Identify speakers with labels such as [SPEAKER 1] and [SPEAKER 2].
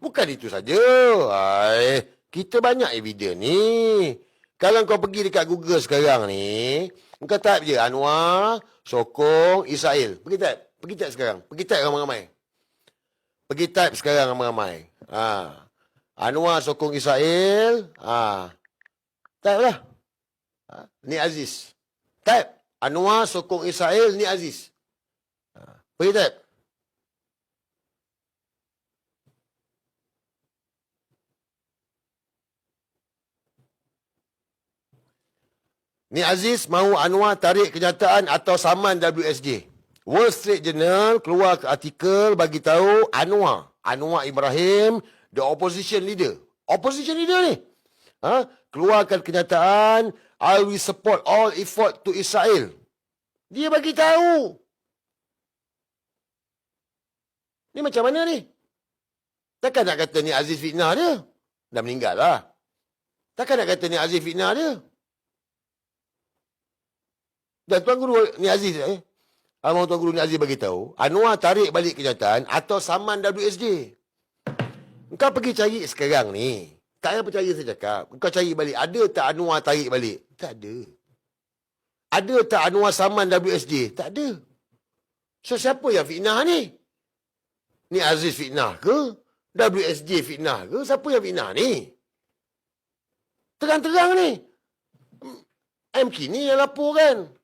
[SPEAKER 1] Bukan itu saja. Hai, kita banyak eviden ni. Kalau kau pergi dekat Google sekarang ni, kau type je Anwar sokong Israel. Pergi type. Pergi type sekarang. Pergi type ramai-ramai. Pergi type sekarang ramai-ramai. Ha. Anwar sokong Israel. Ha. Type lah. Ha. Ni Aziz. Type. Anwar sokong Israel. Ni Aziz. Ha. Pergi type. Ni Aziz mahu Anwar tarik kenyataan atau saman WSJ. Wall Street Journal keluar artikel bagi tahu Anwar, Anwar Ibrahim, the opposition leader. Opposition leader ni. Ha? Keluarkan kenyataan, I will support all effort to Israel. Dia bagi tahu. Ni macam mana ni? Takkan nak kata ni Aziz fitnah dia? Dah meninggal lah. Takkan nak kata ni Aziz fitnah dia? Dan Tuan Guru ni Aziz eh. Abang Tuan Guru ni Aziz bagi tahu, Anwar tarik balik kenyataan atau saman WSJ. Engkau pergi cari sekarang ni. Tak payah percaya saya cakap. Engkau cari balik. Ada tak Anwar tarik balik? Tak ada. Ada tak Anwar saman WSJ? Tak ada. So siapa yang fitnah ni? Ni Aziz fitnah ke? WSJ fitnah ke? Siapa yang fitnah ni? Terang-terang ni. MK ni yang laporkan.